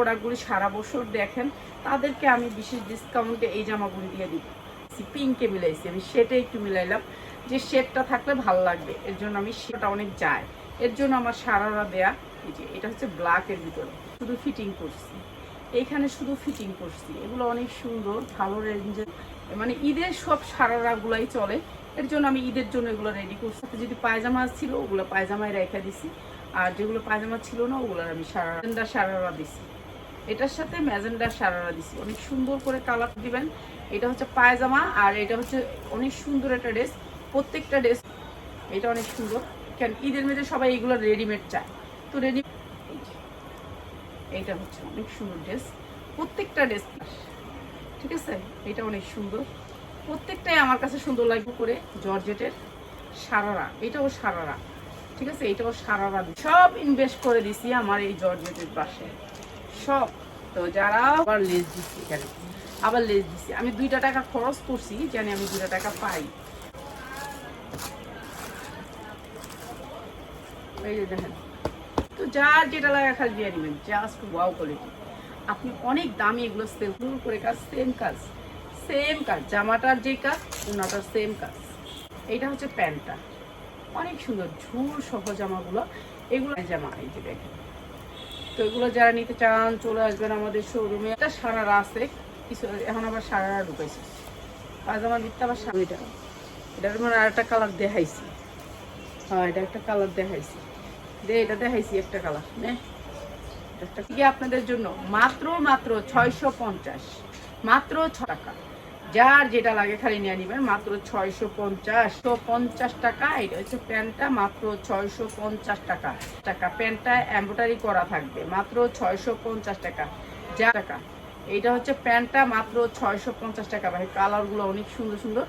প্রোডাক্টগুলি সারা বছর দেখেন, তাদেরকে আমি বিশেষ ডিসকাউন্টে এই জামাগুলি দিয়ে দিব। পিঙ্কে মিলাইছি, আমি সেটা একটু মিলাইলাম। যে শেডটা থাকলে ভালো লাগবে, এর জন্য আমি সেটা অনেক যায়। এর জন্য আমার সারারা দেয়া, এই যে, এটা হচ্ছে ব্ল্যাকের ভিতরে, শুধু ফিটিং করছি। এইখানে শুধু ফিটিং করছি, এগুলো অনেক সুন্দর, ভালো রেঞ্জের মানে ঈদের সব সারারাগুলাই চলে, এর জন্য আমি ঈদের জন্য এগুলো রেডি করছি। যদি পায়জামা ছিল, ওগুলো পায়জামায় রেখে দিছি। আর যেগুলো পায়জামা ছিল না ওগুলো আমি সারা সারারা দিছি। এটার সাথে ম্যাজেন্ডার সারারা দিছি। অনেক সুন্দর করে কালার দিবেন। এটা হচ্ছে পায়জামা আর এটা হচ্ছে অনেক সুন্দর একটা ড্রেস। প্রত্যেকটা ড্রেস এটা অনেক সুন্দর। কেন ঈদের মধ্যে সবাই এগুলো রেডিমেড চায়। তো রেডি এইটা হচ্ছে অনেক সুন্দর ড্রেস। প্রত্যেকটা ড্রেস ঠিক আছে? এটা অনেক সুন্দর। প্রত্যেকটাই আমার কাছে সুন্দর লাগবে করে জর্জেটের সারারা। এটাও সারারা। ঠিক আছে? এটাও সারারা। সব ইনভেস্ট করে দিছি আমার এই জর্জেটের পাশে। সব। তো যারা আবার লেস দিচ্ছি এখানে, আবার লেস দিচ্ছি। আমি দুইটা টাকা খরচ করছি, জানি আমি দুইটা টাকা পাই। তো যার যেটা লাগা খালি দিয়ে নেবেন জাস্ট ওয়াও কোয়ালিটি আপনি অনেক দামি এগুলো সেল করে কাজ সেম কাজ। সেম কাজ, জামাটার যে কাজ, ওনাটার সেম কাজ। এইটা হচ্ছে প্যান্টটা। অনেক সুন্দর, ঝুল সহ জামাগুলো। এগুলো জামা, এই যে দেখেন। তো এগুলো যারা নিতে চান চলে আসবেন আমাদের শোরুমে এটা সারারা আছে। কিছু এখন আবার সারারা ঢুকাইছে। পাজামা দিতে আবার স্বামীটা এটার মানে আর একটা কালার দেখাইছি। হ্যাঁ এটা একটা কালার দেখাইছি। দে এটা দেখাইছি একটা কালার নে। একটা কি আপনাদের জন্য। মাত্র মাত্র ছয়শো পঞ্চাশ। মাত্র ছ টাকা। যার যেটা লাগে খালি নিয়ে নিবেন মাত্র ছয়শো পঞ্চাশ। তো পঞ্চাশ টাকা, এটা হচ্ছে প্যান্টটা, মাত্র ছয়শো পঞ্চাশ টাকা। টাকা, প্যান্টটা এম্ব্রয়ডারি করা থাকবে, মাত্র ছয়শো পঞ্চাশ টাকা। যা টাকা, এইটা হচ্ছে প্যান্টটা, মাত্র ছয়শো পঞ্চাশ টাকা। ভাই কালারগুলো অনেক সুন্দর সুন্দর।